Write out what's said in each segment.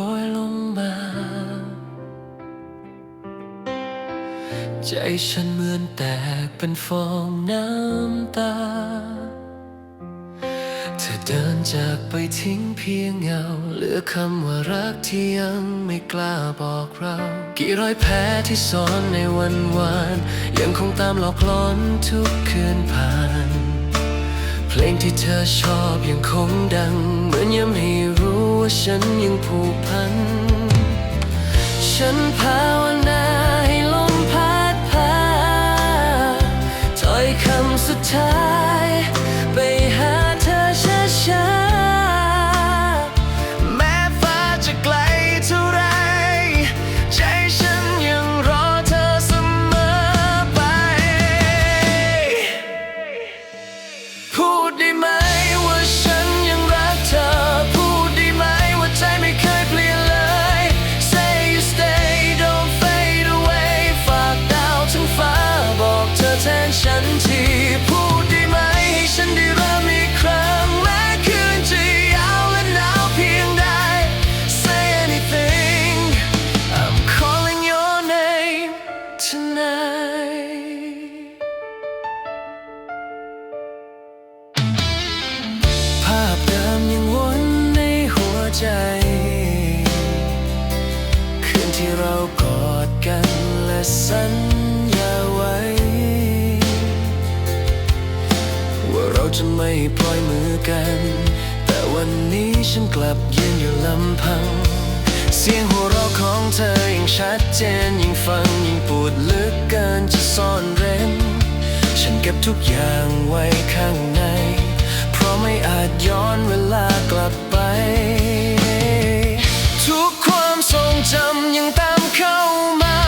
ที่ฝนโปรยลงมา ใจฉันเหมือนแตกเป็นฟองน้ำตา เธอเดินจากไปทิ้งเพียงเงา เหลือคำว่ารักที่ยังไม่กล้าบอกเรา กี่รอยแผลที่ซ่อนในวันวาน ยังคงตามหลอกหลอนทุกคืนผ่าน เพลงที่เธอชอบยังคงดัง เหมือนย้ำให้ร ฉันยังผูกพัน ฉันภาว ภาพเดิมยังวนในหัวใจ คืนที่เรากอดกันและสัญญาไว้ ว่าเราจะไม่ปล่อยมือกัน แต่วันนี้ฉันกลับยืนอยู่ลำพัง เสียงหัว ของเธอยิ่งชัดเจนยิ่งฟังยิ่งปวดลึกเกินจะซ่อนเร้น ฉันเก็บทุกอย่างไว้ข้างใน เพราะไม่อาจย้อนเวลากลับไป ทุกความทรงจำยังตามเข้ามา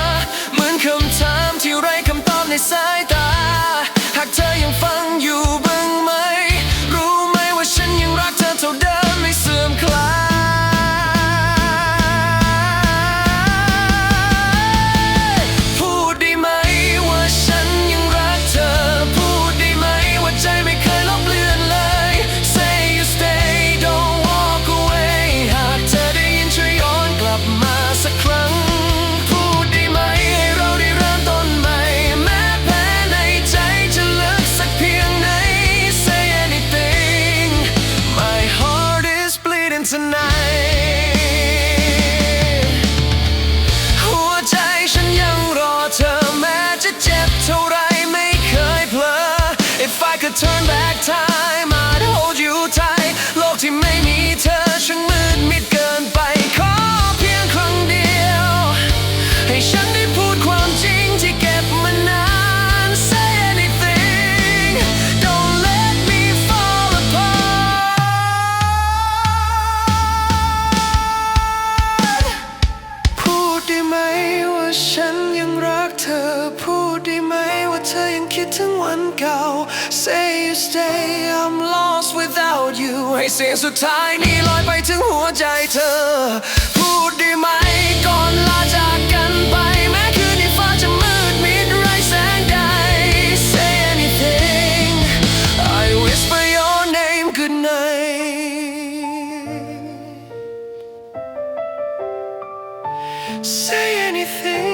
เหมือนคำถามที่ไร้คำตอบในสายตา หากเธอยังฟังอยู่บ้าง tonight ได้ไหมว่าเธอยังคิดถึงวันเก่า Say you stay I'm lost without you ให้เสียงสุดท้ายนี้ลอยไปถึงหัวใจเธอ พูดได้ไหมก่อนลาจากกันไป แม้คืนนี้ฟ้าจะมืดมิดไร้แสงใด Say anything I whisper your name good night Say anything, anything.